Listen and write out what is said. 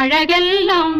அழகெல்லாம்